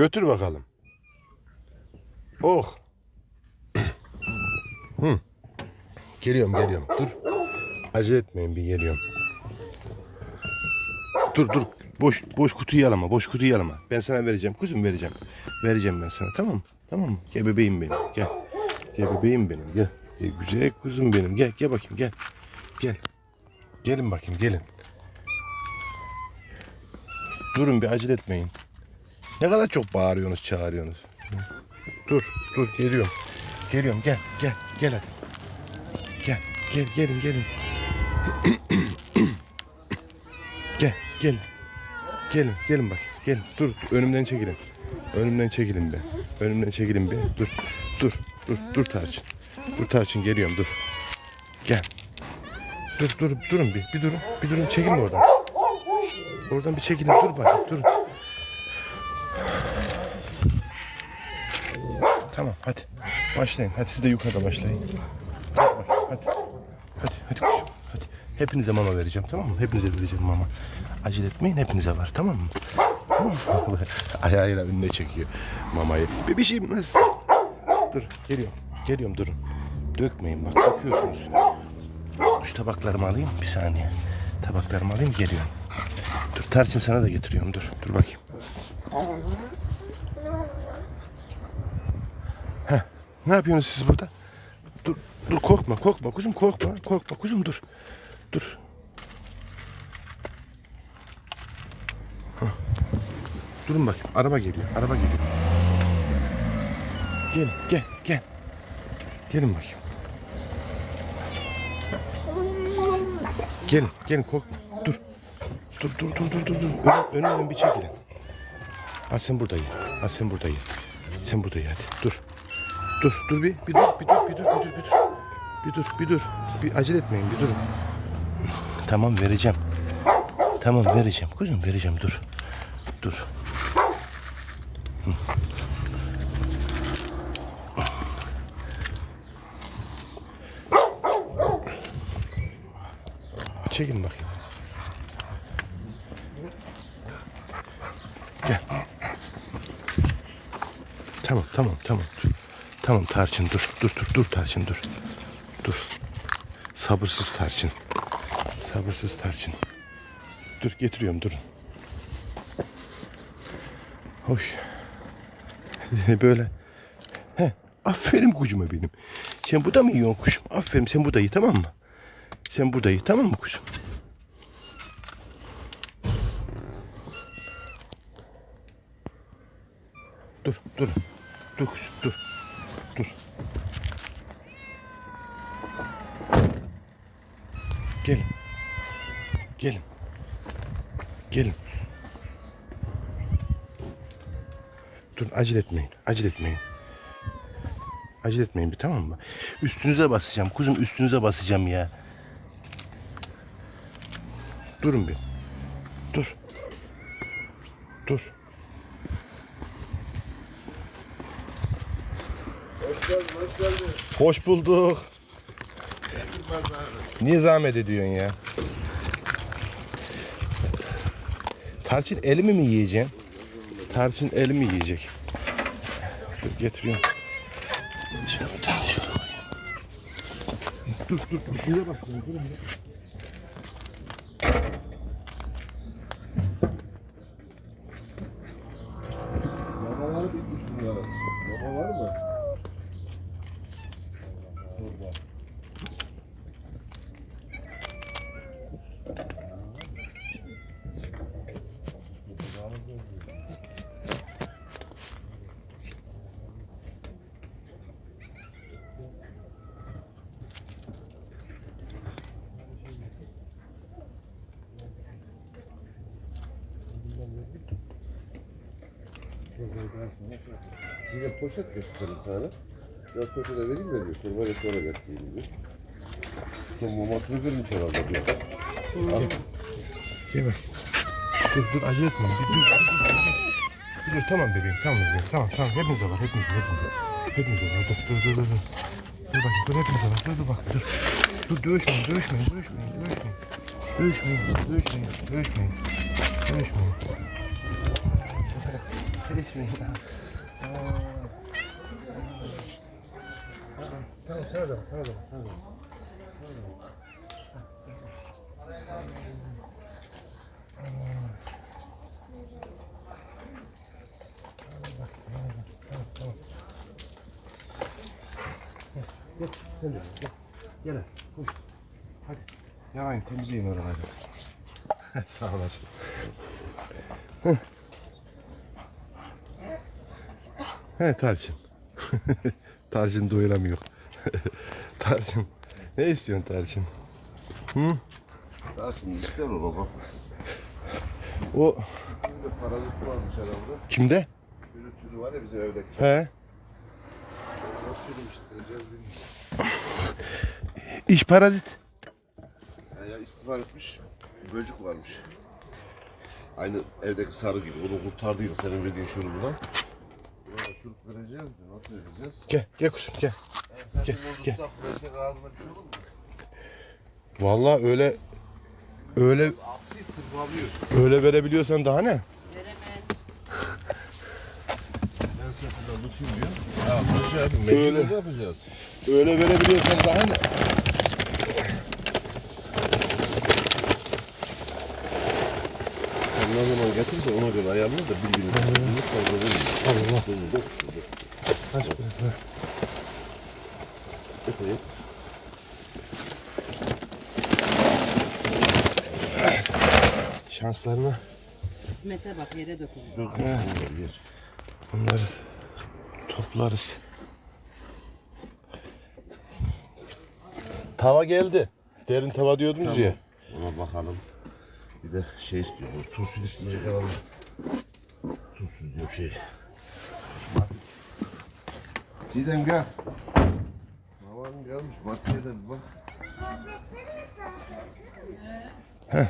Götür bakalım. Oh. Hı. Geliyorum geliyorum. Dur. Acele etmeyin bir geliyorum. Dur dur. Boş boş kutuyu alama. Boş kutuyu alama. Ben sana vereceğim. Kuzum vereceğim. Vereceğim ben sana. Tamam mı? Tamam mı? Gel bebeğim benim. Gel. Gel bebeğim benim. Gel. Gel güzel kuzum benim. Gel gel bakayım gel. Gel. Gelin bakayım gelin. Durun bir acele etmeyin. Ne kadar çok bağırıyorsunuz, çağırıyorsunuz. Dur, dur geliyorum. Geliyorum gel, gel, gel hadi. Gel, gel, gelin, gelin. gel, gelin. Gelin, gelin bak. Gelin. Dur, önümden çekilin. Önümden çekilin be. Önümden çekilin be. Dur, dur, dur, dur Tarçın. Dur Tarçın geliyorum dur. Gel. Dur, dur, durun bir, bir durun. Bir durun, çekilin oradan. Oradan bir çekilin, dur bakayım, durun. Tamam hadi. Başlayın. Hadi siz de yukarıda başlayın. Hadi hadi. Hadi hadi kuşum. Hadi. Hepinize mama vereceğim tamam mı? Hepinize vereceğim mama. Acele etmeyin hepinize var tamam mı? Tamam mı? Ayağıyla önüne çekiyor mamayı. Bebişim nasıl? Dur geliyorum. Geliyorum durun. Dökmeyin bak döküyorsunuz. Şu tabaklarımı alayım bir saniye. Tabaklarımı alayım geliyorum. Dur tarçın sana da getiriyorum dur. Dur bakayım. Ne yapıyorsunuz siz burada? Dur, dur korkma, korkma kuzum korkma, korkma kuzum dur. Dur. Durun bakayım, araba geliyor, araba geliyor. Gel, gel, gel. Gelin bakayım. Gelin, gelin korkma. Dur. Dur, dur, dur, dur, dur, dur. Ön, önümden bir çekilin. Ha sen burada ye. Ha sen burada ye. Sen burada ye hadi. Dur. Dur, dur bir, bir dur, bir dur, bir dur, bir dur, bir dur. Bir dur, bir dur. Bir acele etmeyin, bir durun. Tamam vereceğim. Tamam vereceğim. Kuzum vereceğim, dur. Dur. Hı. Çekin bakayım. Gel. Tamam, tamam, tamam. Dur. Tamam Tarçın dur. Dur dur dur Tarçın dur. Dur. Sabırsız Tarçın. Sabırsız Tarçın. Dur getiriyorum durun. Hoş. Böyle. He, aferin kucuma benim. Sen bu da mı yiyorsun kuşum? Aferin sen bu da tamam mı? Sen burada ye tamam mı kuşum? Dur dur. Dur kuşum dur. Dur. Gelin. Gelin. Gelin. Dur acele etmeyin. Acele etmeyin. Acele etmeyin bir tamam mı? Üstünüze basacağım. Kuzum üstünüze basacağım ya. Durun bir. Dur. Dur. Hoş bulduk. Niye zahmet ediyorsun ya? Tarçın elimi mi yiyeceksin? Tarçın elimi yiyecek. Dur getiriyorum. Şöyle bir tane şöyle koyayım. Dur dur üstüne bas. Size poşet gösterelim sana. Ya poşete vereyim mi diyor. Kurban eti olarak diyeyim diyor. Son mamasını görmüş herhalde diyor. Al. Gel bak. Dur dur acele etme. Bir dur. Bir dur tamam bebeğim tamam bebeğim. Tamam tamam hepinize var hepinize hepinize. Hepinize var dur dur dur dur. Dur Dur bak dur hepinize var dur dur bak dur. Dur dövüşmeyin dövüşmeyin dövüşmeyin dövüşmeyin. Dövüşmeyin dövüşmeyin dövüşmeyin. Dövüşmeyin. Geçmeyin. Tamam sana da sana da sana da. De gel. Gel hadi. Koş. Hadi. Yarayın temizleyin oraları. Sağ olasın. He Tarçın. Tarçın doyuramıyor. Tarçın. Ne istiyorsun Tarçın? Dersin ister o baba. O Şimdi parazit varmış herhalde. kimde? Bir türü var ya bizim evdeki. He. İş parazit. Ya, istifa etmiş. Böcük varmış. Aynı evdeki sarı gibi. Onu kurtardıydı senin verdiğin. Buna şurup vereceğiz de nasıl vereceğiz? Gel, gel kuzum gel. Sen Gel, şimdi gel. tutsak versek ağzına bir şey olur mu? Vallahi öyle öyle Aksi tırmalıyor. öyle verebiliyorsan daha ne? Veremem. Ben sesinden tutayım diyor. Ya abi Öyle. yapacağız. Öyle verebiliyorsan daha ne? Ne zaman getirse ona göre ayarlı da birbirini birbirini vermiyor. Allah. Dur, dur, dur. Kaç para? Epey. Şanslarına Kısmete bak yere dökülüyor. Yer. bunları toplarız. Tava geldi. Derin tava diyordunuz ya. Ona bakalım. Bir de şey istiyor. bu Turşu isteyecek herhalde. Turşu diyor şey. Çiğdem gel. Havanın gelmiş. Bir bak. Heh.